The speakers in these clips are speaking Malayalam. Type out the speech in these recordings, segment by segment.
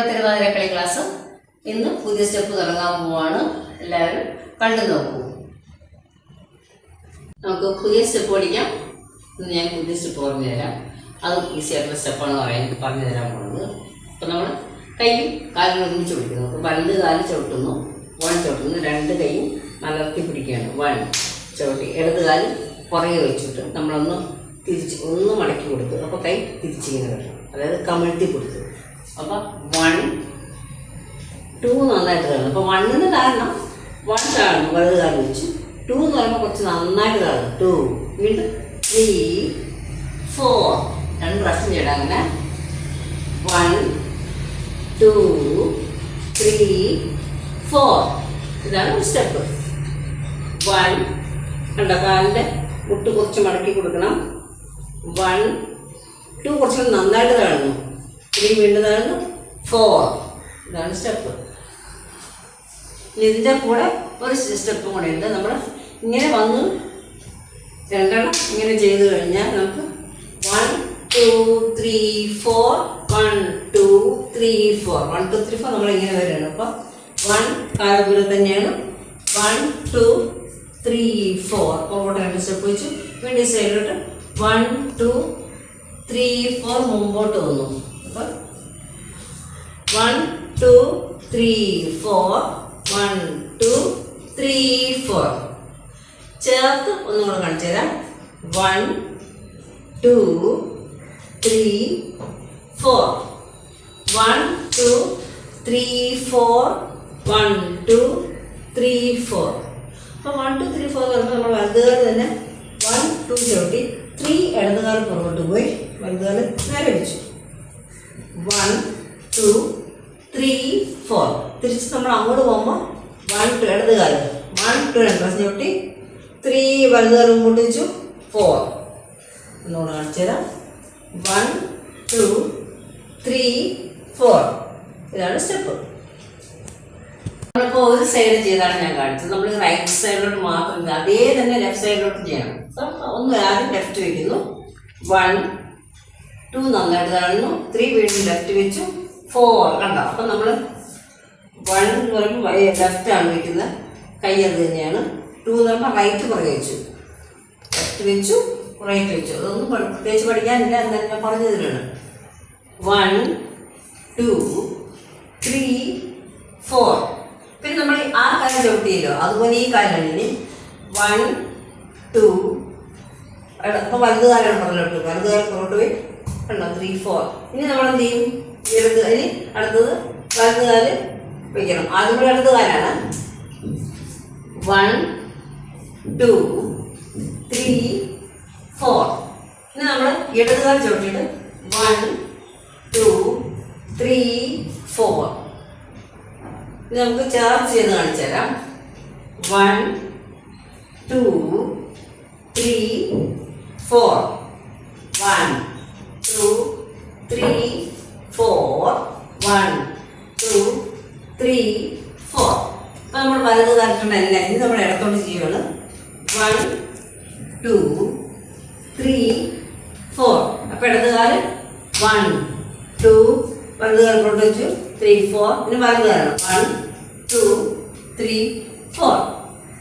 നമ്മുടെ തിരുവാതിര കളി ക്ലാസ് ഇന്ന് പുതിയ സ്റ്റെപ്പ് തുടങ്ങാൻ പോവാണ്. എല്ലാവരും കണ്ടു നോക്കൂ. നമുക്ക് പുതിയ സ്റ്റെപ്പ് പഠിക്കാം ഇന്ന് ഞാൻ പുതിയ സ്റ്റെപ്പ് പറഞ്ഞു തരാം. അത് ഈസി ആയിട്ടുള്ള സ്റ്റെപ്പാണ് പറയാൻ പറഞ്ഞു തരാൻ പോകുന്നത് അപ്പം നമ്മൾ കൈയും കാലും ഒരുമിച്ച് പിടിക്കുന്നു. അപ്പോൾ വലത് കാൽ ചവിട്ടുന്നു വൺ ചവിട്ടുന്നു രണ്ട് കൈയും മലർത്തി പിടിക്കുകയാണ്. വൺ ചവിട്ടി ഇടത് കാൽ പുറകെ വെച്ചിട്ട് നമ്മളൊന്ന് തിരിച്ച് ഒന്ന് മടക്കി കൊടുത്തു അപ്പോൾ കൈ തിരിച്ചിങ്ങനെ വരണം അതായത് കമിഴ്ത്തി കൊടുത്തു. അപ്പോൾ വൺ ടു നന്നായിട്ട് തളർന്നു അപ്പോൾ വണ്ണിന് കാരണം വൺ താഴ്ന്നു വലുത് താഴ്ന്നു വെച്ചു. ടു എന്ന് പറയുമ്പോൾ കുറച്ച് നന്നായിട്ട് താഴ്ന്നു ടു വീണ്ടും ത്രീ ഫോർ രണ്ട് പ്രാവശ്യം ചെയ്യണം അങ്ങനെ വൺ ടു ത്രീ ഫോർ ഇതാണ് സ്റ്റെപ്പ് വൺ കണ്ട? കാലിന്റെ മുട്ട് കുറച്ച് മടക്കി കൊടുക്കണം. വൺ ടു കുറച്ചുകൂടി നന്നായിട്ട് താഴ്ന്നു ത്രീ വീണ്ടും താഴ്ന്നു ഫോർ ഇതാണ് സ്റ്റെപ്പ് ഇതിന്റെ കൂടെ ഒരു സ്റ്റെപ്പും കൂടെ ഉണ്ട്. നമ്മൾ ഇങ്ങനെ വന്ന്. രണ്ടെണ്ണം ഇങ്ങനെ ചെയ്ത് കഴിഞ്ഞാൽ നമുക്ക് one two three four one two three four one two three four നമ്മൾ ഇങ്ങനെ വരികയാണ് അപ്പോൾ വൺ കാലപുരം തന്നെയാണ്. വൺ ടു ത്രീ ഫോർ അപ്പോൾ പുറകോട്ട് രണ്ട് സ്റ്റെപ്പ് വെച്ചു വീണ്ടും സൈഡിലോട്ട് വൺ ടു ത്രീ ഫോർ മുമ്പോട്ട് വന്നു. അപ്പോൾ one two three four one two three four ചേർത്ത് ഒന്നും കൂടെ കാണിച്ചു തരാം. One two three four one two three four one two three four അപ്പോൾ വൺ ടു ത്രീ ഫോർ പറഞ്ഞാൽ നമ്മൾ വലുതുകാർ തന്നെ വൺ ടു ചവിട്ടി ത്രീ ഇടതുകാർ പുറകോട്ട് പോയി വലുതുകാർ നേരെ വെച്ചു വൺ ടു തിരിച്ച് നമ്മൾ അങ്ങോട്ട് പോകുമ്പോൾ വൺ ടു ഇടത് കാലം വൺ ടു രണ്ട് ചവിട്ടി ത്രീ വലത് കാലം മുമ്പോട്ട് വെച്ചു. ഫോർ ഒന്നുകൂടെ കാണിച്ചു തരാം. വൺ ടു ത്രീ ഫോർ ഇതാണ് സ്റ്റെപ്പ് നമ്മളിപ്പോൾ ഒരു സൈഡ് ചെയ്താണ് ഞാൻ കാണിച്ചത്. നമ്മൾ റൈറ്റ് സൈഡിലോട്ട് മാത്രം അതേ തന്നെ ലെഫ്റ്റ് സൈഡിലോട്ട് ചെയ്യണം. ഒന്ന് ആദ്യം ലെഫ്റ്റ് വയ്ക്കുന്നു വൺ ടു നന്നായിട്ട് കാണുന്നു ത്രീ വീണ്ടും ലെഫ്റ്റ് വെച്ചു. ഫോർ കണ്ടോ? അപ്പം നമ്മൾ വൺ എന്ന് പറയുമ്പോൾ ലെഫ്റ്റ് ആണ് വയ്ക്കുന്നത് കൈ അത് തന്നെയാണ്. ടു എന്ന് പറയുമ്പോൾ റൈറ്റ് പുറകെ വെച്ചു. ലെഫ്റ്റ് വെച്ചു റൈറ്റ് വെച്ചു. അതൊന്നും പ്രത്യേകിച്ച് പഠിക്കാനില്ല എന്നാലും ഞാൻ പറഞ്ഞു തരുകയാണ് വൺ ടു ത്രീ ഫോർ പിന്നെ നമ്മൾ ആ കാലം ചവിട്ടിയല്ലോ അതുപോലെ ഈ ഇനി. വൺ ടു അപ്പോൾ പുറകിലോട്ട് വലുത് കാലം പുറകോട്ട് പോയി. ഉണ്ടോ ത്രീ ഫോർ ഇനി നമ്മൾ എന്ത് ചെയ്യും? ഇനി അടുത്തത് വലത് വയ്ക്കണം ആദ്യം കൂടെ ഇടത് കാലാണ്. വൺ ടു ത്രീ ഫോർ ഇനി നമ്മൾ ഇടത് കാലം ചവിട്ടിയിട്ട് വൺ ടു ത്രീ ഫോർ ഇത് നമുക്ക് ചാർജ് ചെയ്ത് കാണിച്ചു തരാം. One two three four one two three four one two three four അപ്പം നമ്മൾ വലത് കാലത്തുണ്ടല്ല ഇനി നമ്മൾ ഇടത്തോട്ട് ചെയ്യുകയാണ് വൺ ടു ത്രീ ഫോർ അപ്പം ഇടതുകാൽ കാലം വൺ ടു വലത് കാലത്തോട്ട് വെച്ചു. ത്രീ ഫോർ ഇനി വലത് കാലം വൺ ടു ത്രീ ഫോർ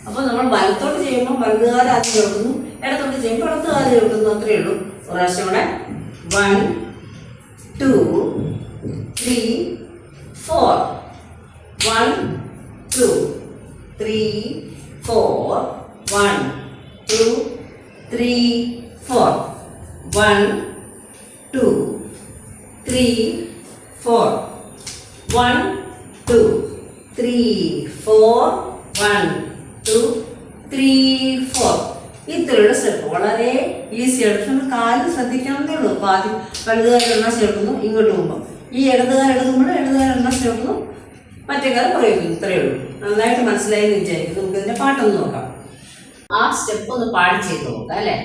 അപ്പോൾ നമ്മൾ വലത്തോട്ട് ചെയ്യുമ്പോൾ വലത് കാലം ആദ്യം ചവിട്ടുന്നു. ഇടത്തോട്ട് ചെയ്യുമ്പോൾ ഇടത്ത് കാലം ചവിട്ടുന്നു. അത്രയേ ഉള്ളൂ. പ്രാവശ്യം കൂടെ. One two three four one two three four one two three four one two three four one two three four one two three four ഇത്രയുള്ള സ്റ്റെപ്പ് വളരെ ഈസി ആയിട്ട് പക്ഷെ നമ്മൾ കാൽ ശ്രദ്ധിക്കണമെന്നേ ഉള്ളൂ. അപ്പോൾ ആദ്യം വലതുകാലം എണ്ണ ചേർക്കുന്നു ഇങ്ങോട്ട് പോകുമ്പോൾ ഈ ചേർക്കുന്നു മറ്റേ കാര്യം പറയുന്നു ഇത്രയേ ഉള്ളൂ. നന്നായിട്ട് മനസ്സിലായി എന്ന് വിചാരിക്കുന്നു നമുക്ക് ഇതിന്റെ പാട്ടൊന്ന് നോക്കാം. ആ സ്റ്റെപ്പ് ഒന്ന് പാടി ചെയ്ത് നോക്കാം അല്ലേ?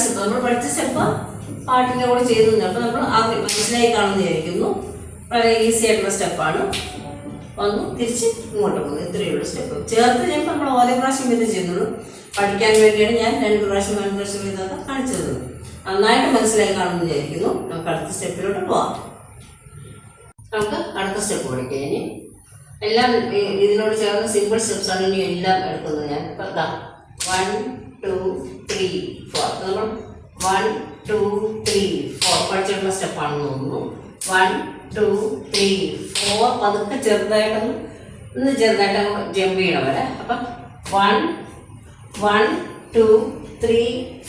സ്റ്റെപ്പ് നമ്മൾ പഠിച്ച പാട്ടിന്റെ കൂടെ ചെയ്തു അപ്പോൾ നമ്മൾ അത് മനസ്സിലായി കാണുമെന്ന് വിചാരിക്കുന്നു. വളരെ ഈസി ആയിട്ടുള്ള സ്റ്റെപ്പാണ് വന്നു തിരിച്ച് ഇങ്ങോട്ട് പോകുന്നു. ഇത്രയേ ഉള്ളൂ സ്റ്റെപ്പ് ചേർത്ത് ചെയ്യുമ്പോൾ നമ്മൾ ഓരോ പ്രാവശ്യം ഇത് ചെയ്യുന്നുള്ളൂ. പഠിക്കാൻ വേണ്ടിയാണ് ഞാൻ രണ്ട് പ്രാവശ്യം രണ്ട് പ്രാവശ്യം ഇതൊക്കെ കാണിച്ചത് നന്നായിട്ട് മനസ്സിലായി കാണുമെന്ന് വിചാരിക്കുന്നു. നമുക്ക് അടുത്ത സ്റ്റെപ്പിലോട്ട് പോവാം. നമുക്ക് അടുത്ത സ്റ്റെപ്പ് പഠിക്കാം ഇനി. എല്ലാം ഇതിനോട് ചേർന്ന് സിമ്പിൾ സ്റ്റെപ്സ് ആണ് ഇനി എല്ലാം എടുക്കുന്നത് ഞാൻ. ഇപ്പം വൺ ടു ത്രീ ഫോർ നമ്മൾ വൺ ടു ത്രീ ഫോർ പഠിച്ചിട്ടുള്ള സ്റ്റെപ്പാണെന്ന് തോന്നുന്നു. വൺ ടു ത്രീ ഫോർ പതുക്കെ ചെറുതായിട്ടൊന്ന് ഒന്ന് ചെറുതായിട്ട് ജമ്പ് ചെയ്യണം വരെ. അപ്പം one one two three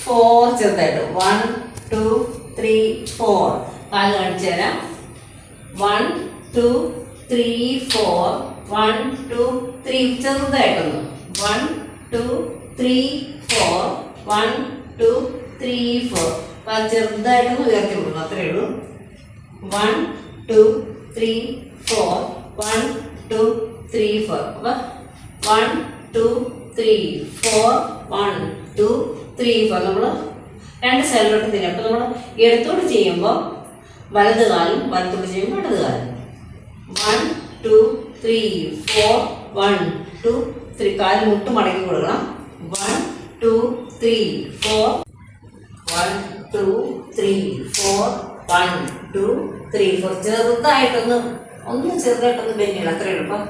four ചെറുതായിട്ട്. വൺ ടു ത്രീ ഫോർ കാൽ കാണിച്ചു തരാം. One two three four one two three ചെറുതായിട്ടൊന്ന്. One two three four one two three four ചെറുതായിട്ടൊന്ന് ഉയർത്തി കൊടുക്കണം. അത്രയേ ഉള്ളൂ. One two three four one two three four അപ്പം one two three four one two three four നമ്മൾ രണ്ട് സൈഡിലോട്ട് തിരിയും. അപ്പം നമ്മൾ ഇടത്തോട്ട് ചെയ്യുമ്പോൾ വലത് കാലും വലത്തോട്ട് ചെയ്യുമ്പോൾ ഇടത് കാലും. One two three four one two three കാൽ മുട്ട് മടക്കി കൊടുക്കണം. One two three four one two three four one two three four ചെറുതായിട്ടൊന്ന് ഒന്ന് ചെറുതായിട്ടൊന്ന് ബെന്നില്ല അത്ര എളുപ്പം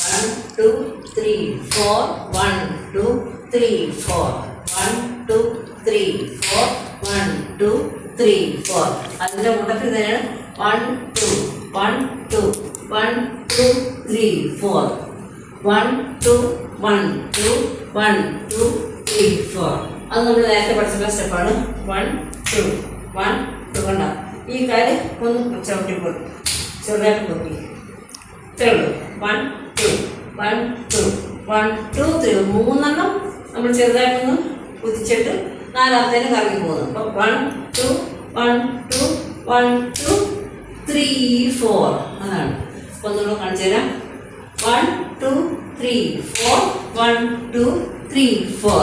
one two three four one two three four one two three four one two three four. അതിന്റെ കൂട്ടത്തിൽ തന്നെയാണ് one two one two one two three four. One two one two one two three four അത് നമ്മൾ നേരത്തെ പഠിച്ചിട്ടുള്ള സ്റ്റെപ്പാണ് വൺ ടു വൺ ടു കണ്ട? ഈ കാൽ ഒന്ന് ചവിട്ടി കൊടുക്കും ചെറുതായിട്ട് കൊടുക്കും ഇത്രേ ഉള്ളൂ. One two one two one two three മൂന്നെണ്ണം നമ്മൾ ചെറുതായിട്ടൊന്ന് കുതിച്ചിട്ട് നാലാമത്തേന് കറങ്ങി പോകുന്നു. അപ്പം one two one two one two three four അതാണ്. അപ്പോൾ ഒന്നുകൂടെ കാണിച്ചു തരാം. One two three four one two three four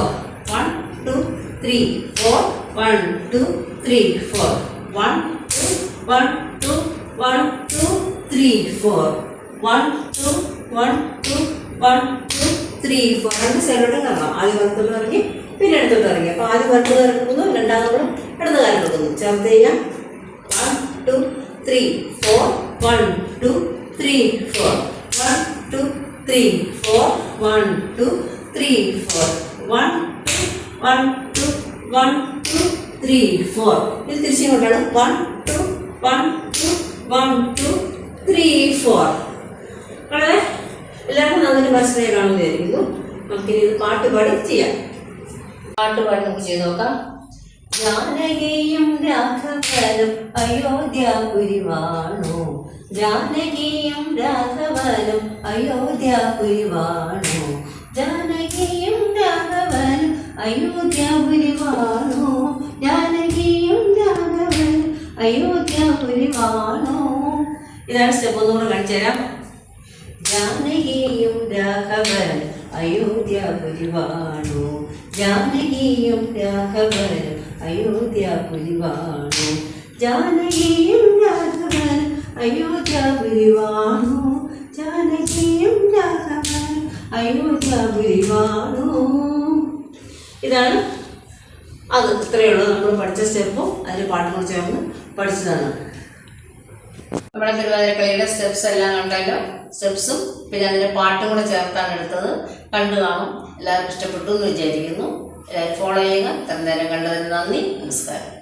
one two three four one two three four one two one two one two three four one two one two one two three four രണ്ട് സൈഡിലോട്ട് കറങ്ങാം. ആദ്യം വലത്തോട്ട് ഇറങ്ങി പിന്നെ ഇടത്തോട്ട് ഇറങ്ങി അപ്പോൾ ആദ്യം വലത്തോട്ട് ഇറങ്ങുന്നു രണ്ടാമത് നമ്മൾ ഇടത് കാലം എടുക്കുന്നു ചേർത്ത് കഴിഞ്ഞാൽ one two three four one two three four one two three four one two three four one two one two one two three four ഇത് തിരിച്ചിങ്ങോട്ടാണ് one two one two one two three four വളരെ എല്ലാവർക്കും നന്നായിട്ട് മനസ്സിലായി കാണുന്നതായിരിക്കുന്നു നമുക്കിനി ഇത് പാട്ട് പാടി ചെയ്യാം. പാട്ട് പാടി നമുക്ക് ചെയ്ത് നോക്കാം. ജാനകിയും രാഘവനും അയോധ്യാപുരിവാണു ജാനകിയും രാഘവനും അയോധ്യാപുരിവാണു ജാനകിയും രാഘവനും അയോധ്യാപുരിവാണു അയോധ്യാപുരിവാണു ഇതാണ് സ്റ്റെപ്പ് ഒന്നുകൂടെ കാണിച്ചു തരാം. ജാനകിയും രാഘവൻ അയോധ്യാപുരിവാണു ജാനകിയും രാഘവൻ അയോധ്യാപുരിവാണു ജാനകിയും രാഘവൻ അയോധ്യാപുരിവാണു ജാനകിയും രാഘവൻ അയോധ്യാപുരിവാണു ഇതാണ്. അത് ഇത്രയേ ഉള്ളൂ. നമ്മൾ പഠിച്ച സ്റ്റെപ്പും അതിന് പാട്ടിനോട് ചേർന്ന് പഠിച്ചതാണ്. നമ്മുടെ തിരുവാതിരക്കളിയുടെ സ്റ്റെപ്സ് എല്ലാം കണ്ടല്ലോ. സ്റ്റെപ്സും പിന്നെ അതിന്റെ പാട്ടും കൂടെ ചേർത്താണ് എടുത്തത്. കണ്ടു കാണും. എല്ലാവർക്കും ഇഷ്ടപ്പെട്ടു എന്ന് വിചാരിക്കുന്നു. എല്ലാവരും ഫോളോ ചെയ്യുക. ഇത്ര നേരം കണ്ടതിന് നന്ദി. നമസ്കാരം.